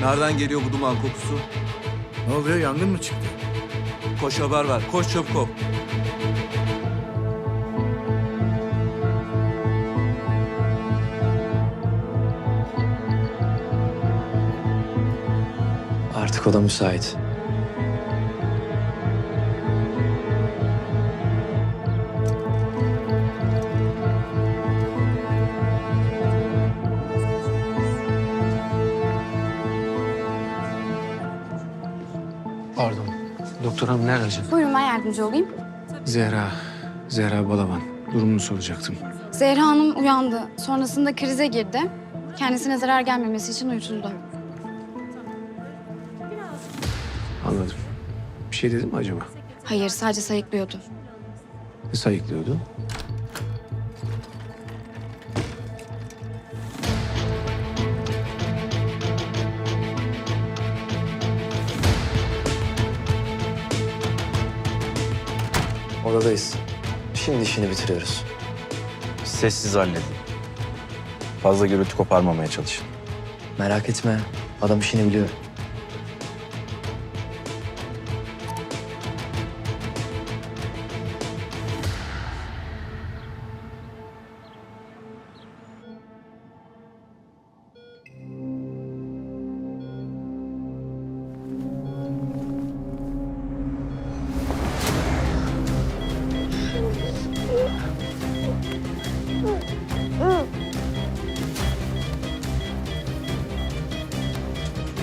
Nereden geliyor bu duman kokusu? Ne oluyor yangın mı çıktı? Koş haber ver. Koş çabuk ol. Artık o da müsait. Pardon. Doktor hanım nerede acaba? Buyurun ben yardımcı olayım. Zehra. Zehra Balaban. Durumunu soracaktım. Zehra Hanım uyandı. Sonrasında krize girdi. Kendisine zarar gelmemesi için uyutuldu. Anladım. Bir şey dedi mi acaba? Hayır sadece sayıklıyordu. Ne sayıklıyordu? Odadayız. Şimdi işini bitiriyoruz. Sessiz halledin. Fazla gürültü koparmamaya çalışın. Merak etme. Adam işini biliyor.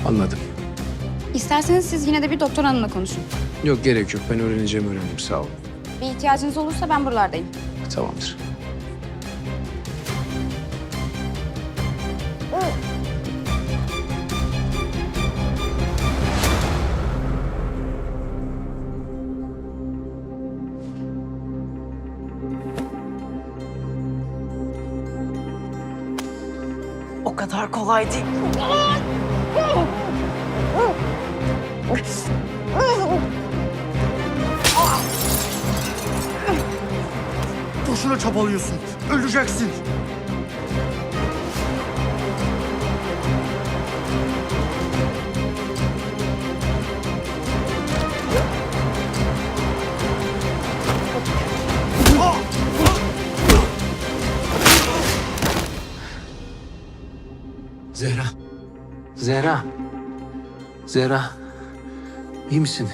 Anladım. İsterseniz siz yine de bir doktor hanımla konuşun. Yok gerek yok. Ben öğreneceğim öğrendim. Sağ ol. Bir ihtiyacınız olursa ben buralardayım. Tamamdır. O kadar kolay değil. Boşuna çabalıyorsun. Öleceksin. Zehra. Zehra. Zehra. İyi misin?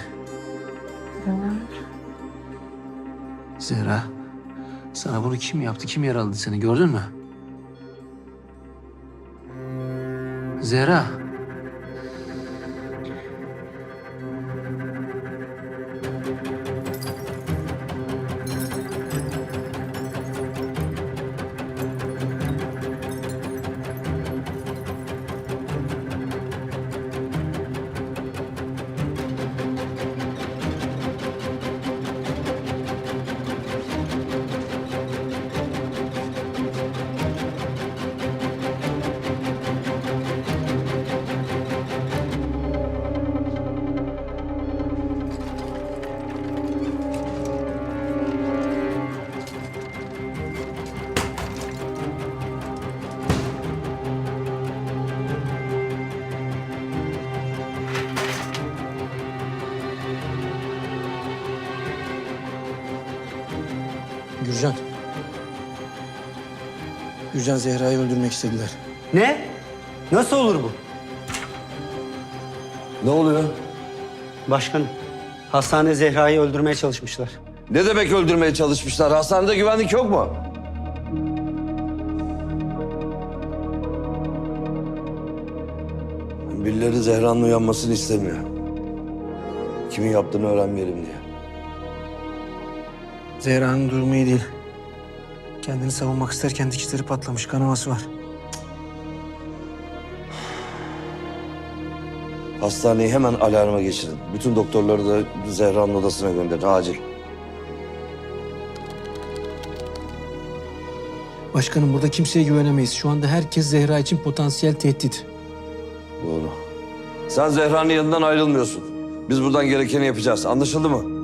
Zehra. Sana bunu kim yaptı? Kim yaraladı seni? Gördün mü? Zehra. Gürcan. Gürcan Zehra'yı öldürmek istediler. Ne? Nasıl olur bu? Ne oluyor? Başkanım, hastane Zehra'yı öldürmeye çalışmışlar. Ne demek öldürmeye çalışmışlar? Hastanede güvenlik yok mu? Birileri Zehra'nın uyanmasını istemiyor. Kimin yaptığını öğrenmeyelim diye. Zehra'nın durumu iyi değil. Kendini savunmak isterken dikişleri patlamış, kanaması var. Hastaneyi hemen alarma geçirin. Bütün doktorları da Zehra'nın odasına gönderin acil. Başkanım burada kimseye güvenemeyiz. Şu anda herkes Zehra için potansiyel tehdit. Doğru. Sen Zehra'nın yanından ayrılmıyorsun. Biz buradan gerekeni yapacağız. Anlaşıldı mı?